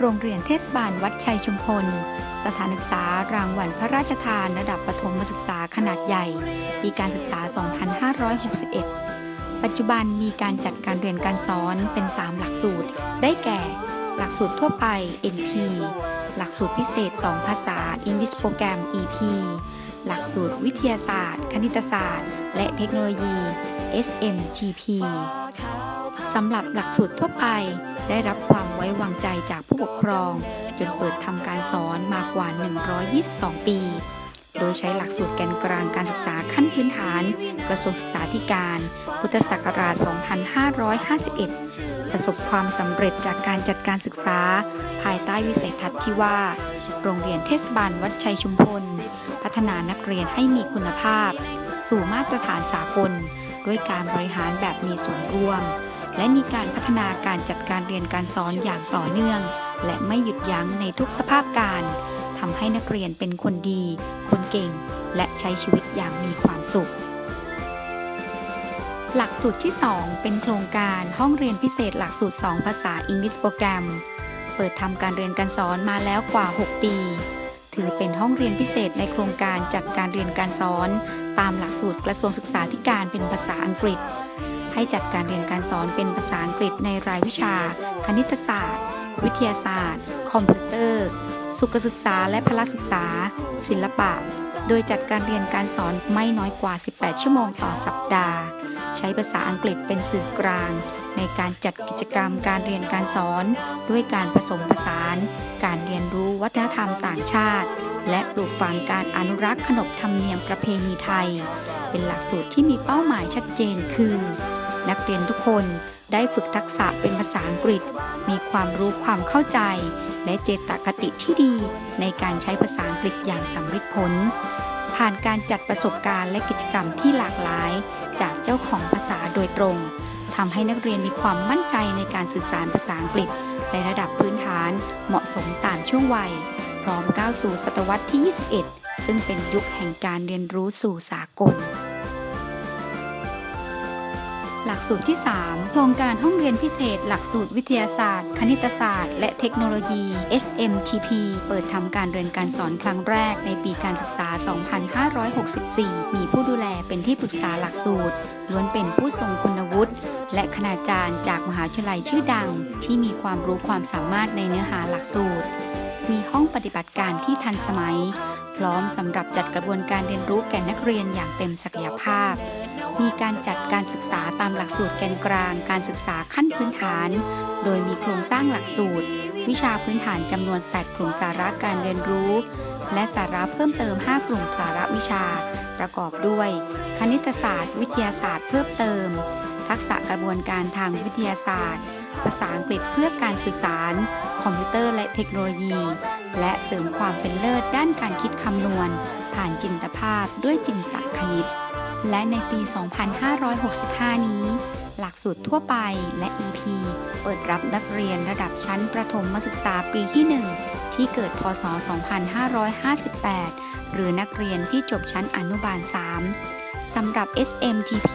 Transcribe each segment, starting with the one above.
โรงเรียนเทศบาลวัดชัยชุมพล สถานศึกษารางวัลพระราชทานระดับประถมศึกษาขนาดใหญ่ ปีการศึกษา 2561 ปัจจุบันมีการจัดการเรียนการสอนเป็น 3 หลักสูตร ได้แก่ หลักสูตรทั่วไป NP หลักสูตรพิเศษ 2 ภาษา English Program EP หลักสูตรวิทยาศาสตร์ คณิตศาสตร์ และเทคโนโลยี SMTP สำหรับหลักสูตรทั่วไป ได้รับความไว้วางใจจากผู้ปกครอง จนเปิดทำการสอนมากว่า 122 ปี โดยใช้หลักสูตรแกนกลางการศึกษาขั้นพื้นฐาน กระทรวงศึกษาธิการ พุทธศักราช 2551 ประสบความสำเร็จจากการจัดการศึกษา ภายใต้วิสัยทัศน์ที่ว่า โรงเรียนเทศบาลวัดชัยชุมพล พัฒนานักเรียนให้มีคุณภาพ สู่มาตรฐานสากล ด้วยการบริหารแบบมีส่วนร่วม และมีการพัฒนาการจัดการเรียนการสอนอย่างต่อเนื่อง และไม่หยุดยั้งในทุกสภาพการทำให้นักเรียนเป็นคนดี คนเก่ง และใช้ชีวิตอย่างมีความสุข หลักสูตรที่ 2 เป็นโครงการห้องเรียนพิเศษหลักสูตร 2 ภาษา English Program เปิดทำการเรียนการสอนมาแล้วกว่า 6 ปี ถือเป็นห้องเรียนพิเศษในโครงการจัดการเรียนการสอน ตามหลักสูตรกระทรวงศึกษาธิการเป็นภาษาอังกฤษ ให้จัดการเรียนการสอนเป็นภาษาอังกฤษในรายวิชา คณิตศาสตร์ วิทยาศาสตร์ คอมพิวเตอร์ สุขศึกษาและพละศึกษา ศิลปะ โดยจัดการเรียนการสอนไม่น้อยกว่า 18 ชั่วโมงต่อสัปดาห์ ใช้ภาษาอังกฤษเป็นสื่อกลาง ในการจัดกิจกรรมการเรียนการสอน ด้วยการผสมผสาน การเรียนรู้วัฒนธรรมต่างชาติ และปลูกฝังการอนุรักษ์ขนบธรรมเนียมประเพณีไทย เป็นหลักสูตรที่มีเป้าหมายชัดเจนคือ นักเรียนทุกคนได้ฝึกทักษะเป็นภาษาอังกฤษ มีความรู้ความเข้าใจ และเจตคติที่ดี ในการใช้ภาษาอังกฤษอย่างสำเร็จผล ผ่านการจัดประสบการณ์และกิจกรรมที่หลากหลาย จากเจ้าของภาษาโดยตรง ทำให้นักเรียนมีความมั่นใจในการสื่อสารภาษาอังกฤษ ในระดับพื้นฐานเหมาะสมตามช่วงวัย พร้อมก้าวสู่ศตวรรษที่ 21 ซึ่งเป็นยุคแห่งการเรียนรู้สู่สากล หลักสูตรที่ 3 โครงการห้องเรียนพิเศษ หลักสูตรวิทยาศาสตร์ คณิตศาสตร์ และเทคโนโลยี SMTP เปิดทำการเรียนการสอนครั้งแรกในปีการศึกษา 2564 มีผู้ดูแลเป็นที่ปรึกษาหลักสูตรล้วนเป็นผู้ทรงคุณวุฒิและคณาจารย์จากมหาวิทยาลัยชื่อดัง ที่มีความรู้ความสามารถในเนื้อหาหลักสูตร มีห้องปฏิบัติการที่ทันสมัย พร้อมสำหรับจัดกระบวนการเรียนรู้แก่นักเรียนอย่างเต็มศักยภาพ มีการจัดการศึกษาตามหลักสูตรแกนกลางการศึกษาขั้นพื้นฐาน โดยมีโครงสร้างหลักสูตร วิชาพื้นฐานจำนวน 8 กลุ่มสาระการเรียนรู้ และสาระเพิ่มเติม 5 กลุ่มสาระวิชา ประกอบด้วย คณิตศาสตร์ วิทยาศาสตร์เพิ่มเติม ทักษะกระบวนการทางวิทยาศาสตร์ ภาษาอังกฤษเพื่อการสื่อสาร คอมพิวเตอร์และเทคโนโลยี และเสริมความเป็นเลิศด้านการคิดคำนวณ ผ่านจินตภาพด้วยจินตคณิต และในปี 2565 นี้ หลักสูตรทั่วไปและ EP เปิดรับนักเรียนระดับชั้นประถมศึกษาปีที่ 1 ที่เกิดพศ 2558 หรือนักเรียนที่จบชั้นอนุบาล 3 สำหรับ SMTP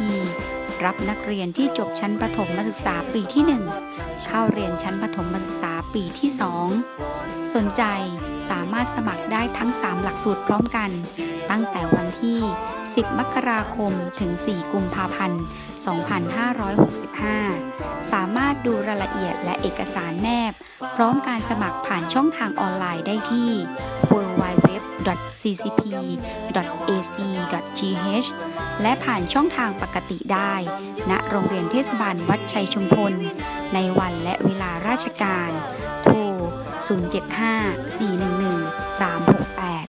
รับนักเรียนที่จบชั้นประถมศึกษาปีที่ 1 เข้าเรียนชั้นประถมศึกษาปีที่ 2 สนใจสามารถสมัครได้ทั้ง 3 หลักสูตรพร้อมกัน ตั้งแต่วันที่ 10 มกราคม ถึง 4 กุมภาพันธ์ 2565 สามารถดูรายละเอียดและเอกสารแนบ พร้อมการสมัครผ่านช่องทางออนไลน์ได้ที่ www.ccp.ac.th และผ่านช่องทางปกติได้ ณ โรงเรียนเทศบาลวัดชัยชุมพล ในวันและเวลาราชการ โทร 075 411 368